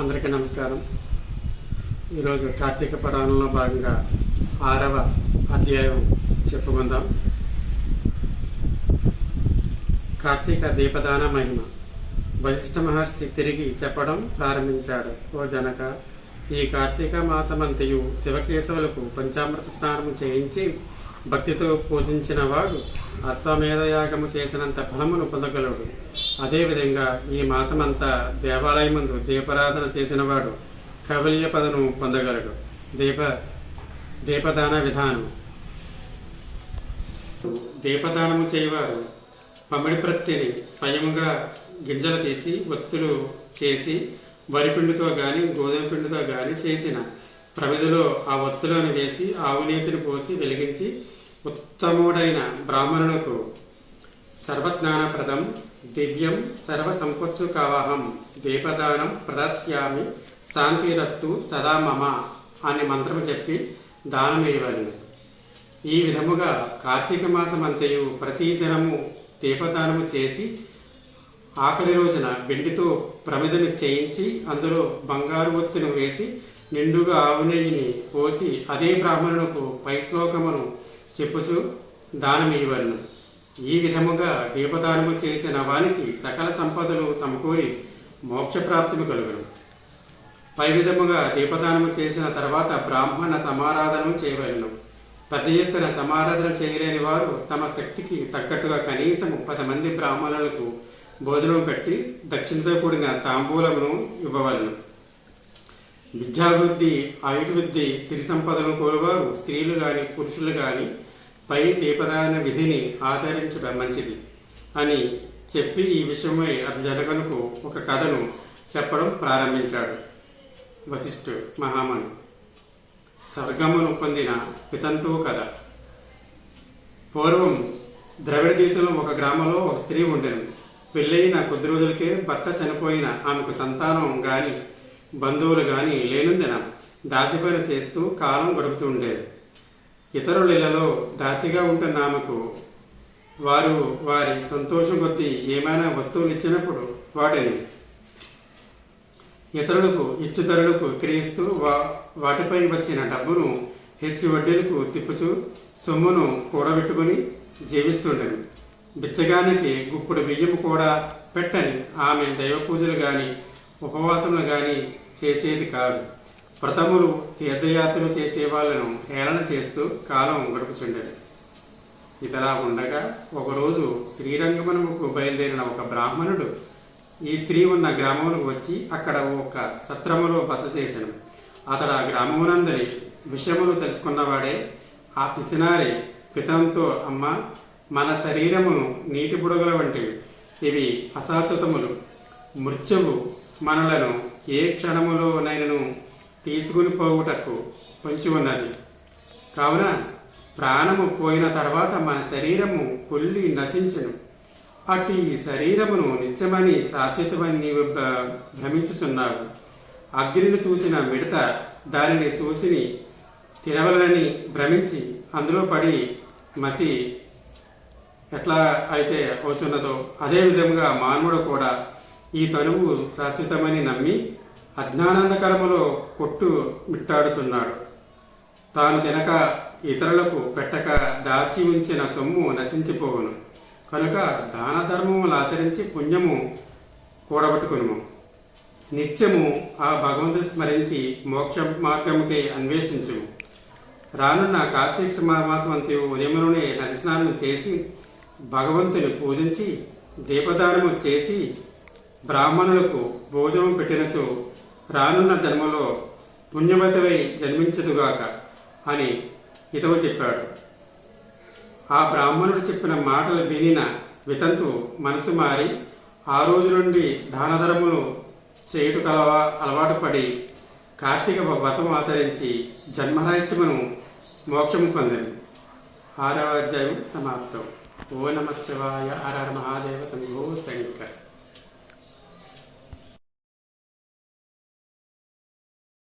అందరికీ నమస్కారం. ఈరోజు కార్తీక పురాణంలో భాగంగా ఆరవ అధ్యాయం చెప్పుకుందాం. కార్తీక దీపదాన మహిమ. వశిష్ఠ మహర్షి తిరిగి చెప్పడం ప్రారంభించాడు. ఓ జనక ఈ కార్తీక మాసమంతయు శివకేశవులకు పంచామృత స్నానం చేయించి భక్తితో పూజించిన వాడు అశ్వమేధయాగము చేసినంత ఫలమును పొందగలడు. అదేవిధంగా ఈ మాసమంతా దేవాలయమందు దీపారాధన చేసినవాడు కవల్య పదను పొందగలడు. దీప దీపదాన విధానం దీపదానము చేయవారు పమిడి ప్రత్తిని స్వయంగా గింజలు తీసి ఒత్తులు చేసి వరిపిండితో కానీ గోధుమ పిండితో కానీ చేసిన ప్రమిదిలో ఆ ఒత్తులను వేసి ఆవు నీతిని పోసి వెలిగించి ఉత్తముడైన బ్రాహ్మణులకు సర్వజ్ఞానప్రదం దివ్యం సర్వ దీపదానం ప్రదస్యామి శాంతిరస్తు సదా మమ అనే మంత్రము చెప్పి దానం ఈ విధముగా కార్తీక మాసమంతయు ప్రతి దినము దీపదానము చేసి ఆఖరి రోజున వెండితో ప్రమిదను చేయించి అందులో బంగారు ఒత్తిని వేసి నిండుగా ఆవు నెయ్యిని పోసి అదే బ్రాహ్మణులకు పై శ్లోకమును చెప్పుచు దానమివ్వను ఈ విధముగా దీపదానము చేసిన వానికి సకల సంపదలు సమకూరి మోక్షప్రాప్తిని కలుగును. పై విధముగా దీపదానము చేసిన తర్వాత బ్రాహ్మణ సమారాధన చేయవలను. పెద్ద ఎత్తున సమారాధన చేయలేని వారు తమ శక్తికి తగ్గట్టుగా కనీసం పది మంది బ్రాహ్మణులకు భోజనం పెట్టి దక్షిణతో కూడిన తాంబూలమును ఇవ్వవలను. విద్యాభివృద్ధి ఆయుర్వృద్ధి సిరి సంపదను కోరువారు స్త్రీలు గాని పురుషులు గాని పై దీపదాన విధిని ఆచరించడం మంచిది అని చెప్పి ఈ విషయమై అతని జనగనుకు ఒక కథను చెప్పడం ప్రారంభించాడు వశిష్ఠు మహామను స్వర్గమును పొందిన వితంతువు కథ. పూర్వం ద్రవిడ దేశంలో ఒక గ్రామంలో ఒక స్త్రీ ఉండేది పెళ్ళైన కొద్ది రోజులకే భర్త చనిపోయిన ఆమెకు సంతానం గాని బంధువులు గాని లేనుందిన దాసిపని చేస్తూ కాలం గడుపుతూ ఉండేది. ఇతరుల దాసిగా ఉంటున్న ఆమెకు వారు వారి సంతోషం కొద్దీ ఏమైనా వస్తువులు ఇచ్చినప్పుడు వాటిని ఇతరులకు ఇచ్చుతరులకు విక్రయిస్తూ వా వాటిపై వచ్చిన డబ్బును హెచ్చు వడ్డీలకు తిప్పుచూ సొమ్మును కూడబెట్టుకుని జీవిస్తుండను. బిచ్చగానికి గుప్పుడు బియ్యం కూడా పెట్టని ఆమె దైవ పూజలు కానీ ఉపవాసములు కానీ చేసేది కాదు. ప్రథములు తీర్థయాత్రలు చేసే వాళ్ళను హేళన చేస్తూ కాలం గడుపుచుండేది ఇతలా ఉండగా ఒకరోజు శ్రీరంగమనముకు బయలుదేరిన ఒక బ్రాహ్మణుడు ఈ స్త్రీ ఉన్న గ్రామములకు వచ్చి అక్కడ ఒక సత్రములో బస చేశాను అతడు ఆ గ్రామమునందరి విషయములు తెలుసుకున్నవాడే ఆ పిసినారి పితంతో అమ్మ మన శరీరమును నీటి బుడగల వంటివి. ఇవి అశాశ్వతములు. మృత్యువు మనలను ఏ క్షణములోనైనను తీసుకుని పోవుటకు పొంచి ఉన్నది కావున ప్రాణము పోయిన తర్వాత మన శరీరము కొల్లి నశించను. అటు ఈ శరీరమును నిత్యమని శాశ్వతమని నీవు భ- భ్రమించుచున్నావు. అగ్నిని చూసిన మిడత దానిని చూసి తినవలని భ్రమించి అందులో పడి మసి ఎట్లా అయితే అవుతున్నదో అదే విధముగా మానవుడు కూడా ఈ తనువు శాశ్వతమని నమ్మి అజ్ఞానాంధకరములో కొట్టు మిట్టాడుతున్నాడు. తాను తినక ఇతరులకు పెట్టక దాచి ఉంచిన సొమ్ము నశించిపోవును. కనుక దాన ధర్మములు ఆచరించి పుణ్యము కూడబట్టుకును నిత్యము ఆ భగవంతుని స్మరించి మోక్ష మార్గముకై అన్వేషించు రానున్న కార్తీక మాసవంతి ఉదయములోనే నది స్నానం చేసి భగవంతుని పూజించి దీపదానము చేసి బ్రాహ్మణులకు భోజనం పెట్టినచో రానున్న జన్మలో పుణ్యవతివై జన్మించదుగాక అని హితవు చెప్పాడు. ఆ బ్రాహ్మణుడు చెప్పిన మాటలు వినిన వితంతు మనసు మారి ఆ రోజు నుండి దానధర్ములు చేయుటకు అలవా అలవాటు పడి కార్తీక వ్రతం ఆచరించి జన్మరాహిత్యమును మోక్షము పొందింది. ఆరవ అధ్యాయం సమాప్తం. ఓ నమ శివాయ. హర మహాదేవ. శంభో శంకర్.